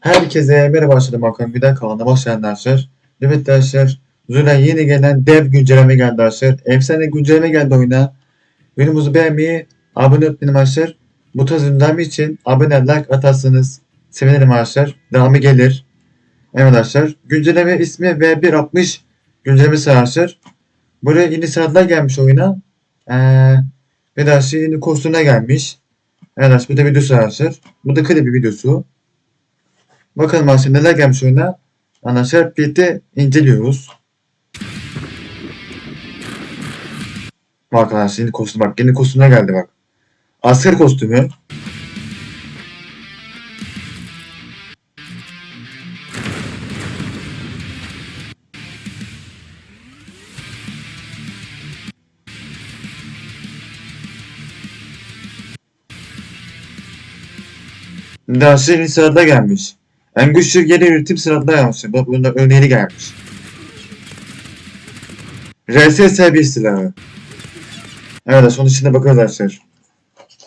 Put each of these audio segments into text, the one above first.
Herkese merhaba bakalım. Bir daha kanalına hoş geldin arkadaşlar. Evet arkadaşlar. Zula yeni gelen dev güncelleme geldi arkadaşlar. Efsane güncelleme geldi oyuna. Videomuzu beğenmeyi, abone olmayı arkadaşlar. Bu tarz gündemi için abone like atarsanız sevinirim arkadaşlar. Devamı gelir. Evet arkadaşlar. Güncelleme ismi V160 güncellemesi arkadaşlar. Buraya yeni sıralar gelmiş oyuna. Ee, ve de arkadaşlar yeni kostümler gelmiş. Evet arkadaşlar bu da videosu arkadaşlar. Bu da klibi videosu. Bakalım arkadaşlar neler gelmiş oyuna. Arkadaşlar birlikte inceliyoruz. Bak arkadaşlar yeni kostüm bak. Yeni kostümler geldi bak. Asker kostümü. Dersi yeni sırada gelmiş. En güçlü geri üretim sırada gelmiş. Bak bunda örneği gelmiş. RSS1 silahı. Evet içinde bakarız arkadaşlar.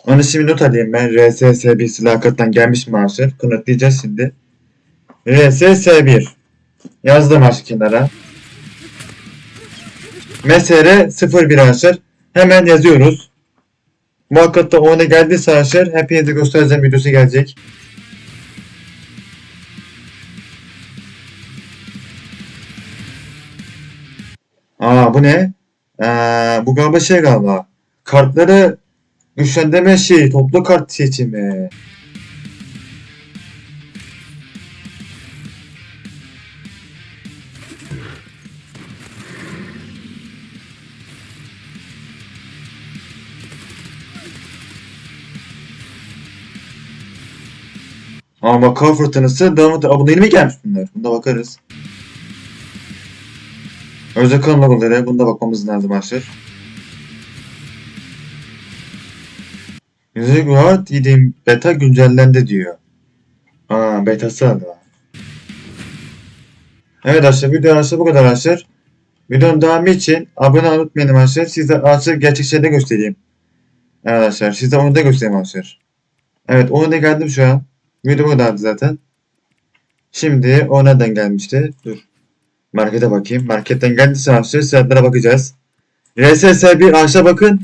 Onu şimdi not alayım ben. RSS1 silahı hakikaten gelmiş mi arkadaşlar? Kanıtlayacağız şimdi. RSS1. Yazdım aşağı kenara. MSR 01 arkadaşlar. Hemen yazıyoruz. Muhakkak da ona geldiyse arkadaşlar hepinize göstereceğim videosu gelecek. Aa bu ne? Ee, bu galiba şey galiba. Kartları güçlendirme şeyi, toplu kart seçimi. Ama bak Kar Fırtınası download abone yeni mi gelmiş bunlar? Bunda bakarız. Özel kanal logoları. Bunda bakmamız lazım arkadaşlar. Music World 7 beta güncellendi diyor. Aa betası adı. Evet arkadaşlar video arkadaşlar bu kadar arkadaşlar. Videonun devamı için abone unutmayın arkadaşlar. Size arkadaşlar gerçek şeyde göstereyim. Evet arkadaşlar size onu da göstereyim arkadaşlar. Evet onu da geldim şu an. Video bu kadardı zaten. Şimdi o nereden gelmişti? Dur. Markete bakayım. Marketten geldiyse arkadaşlar sıralara bakacağız. RSS1 aşağı bakın.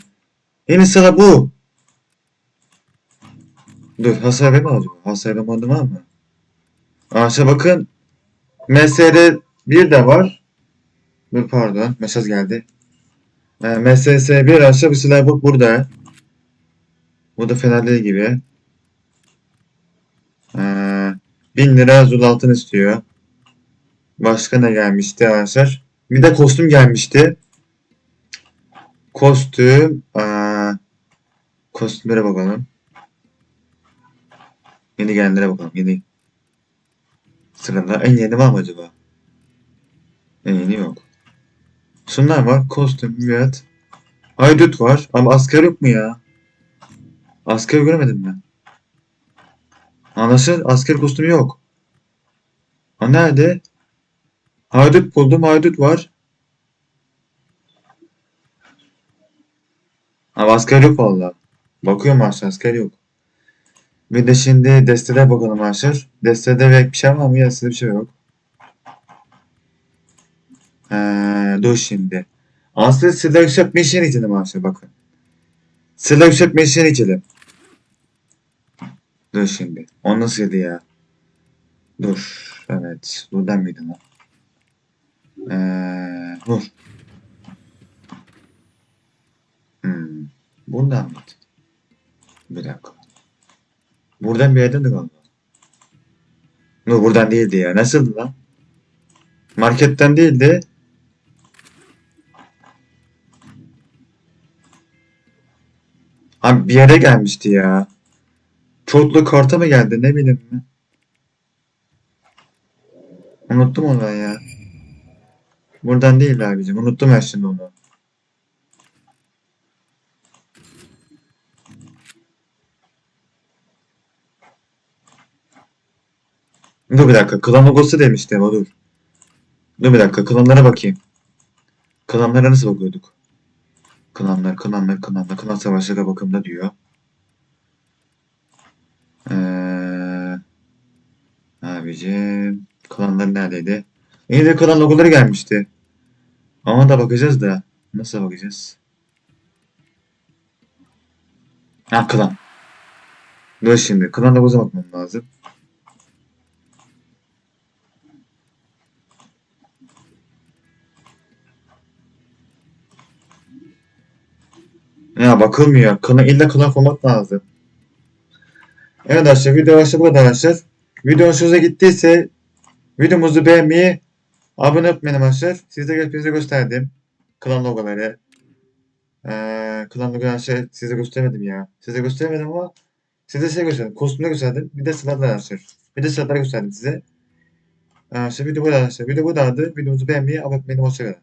Yeni sıra bu. Dur hasar verme acaba? Hasar verme adı var mı? Aşağı bakın. MSR 1 de var. Dur pardon. Mesaj geldi. Ee, MSS 1 aşağı bir silah bak burada. Bu da fenerli gibi. Ee, 1000 lira zul altın istiyor. Başka ne gelmişti arkadaşlar? Bir de kostüm gelmişti. Kostüm. Aa, kostümlere bakalım. Yeni gelenlere bakalım. Yeni. Sırada en yeni var mı acaba? En yeni yok. Şunlar var. Kostüm, evet. Haydut var. Ama asker yok mu ya? Asker göremedim ben. Anlaşılan asker kostümü yok. Ha nerede? Haydut buldum. Haydut var. Ama asker yok valla. Bakıyorum aşağı asker yok. Bir de şimdi destede bakalım arkadaşlar. Destede bir şey var mı? Ya bir şey yok. Ee, dur şimdi. Aslında Selection Mission içelim arkadaşlar bakın. Selection Mission içelim. Dur şimdi. O nasıldı ya? Dur. Evet. Buradan mıydı lan? Ee, dur. Hmm. Buradan mıydı? Bir dakika. Buradan bir yerden de galiba. Dur buradan değildi ya. Nasıldı lan? Marketten değildi. Abi bir yere gelmişti ya. Çoklu karta mı geldi ne bileyim mi? Unuttum onu ben ya. Buradan değil abicim. Unuttum ben şimdi onu. Dur bir dakika. Klan logosu demişti ama dur. Dur bir dakika. Klanlara bakayım. Klanlara nasıl bakıyorduk? Klanlar, klanlar, klanlar. Klan savaşları bakımda diyor. Ee, Abicim klanlar neredeydi? İyi de klan logoları gelmişti. Ama da bakacağız da. Nasıl bakacağız? Ha klan. Dur şimdi. Klan logosu bakmam lazım. Ya bakılmıyor. Klan, illa klan format lazım. Evet arkadaşlar video başta bu kadar arkadaşlar. Video hoşunuza gittiyse videomuzu beğenmeyi, abone olmayı arkadaşlar. Size hepinize gösterdim. Klan logoları. Ee, klan logoları arkadaşlar size göstermedim ya. Size göstermedim ama size şey gösterdim. Kostümü gösterdim. Bir de silahlar arkadaşlar. Bir de silahları gösterdim size. Arkadaşlar video bu arkadaşlar. Video bu kadardı. Videomuzu beğenmeyi, abone olmayı. Hoşçakalın.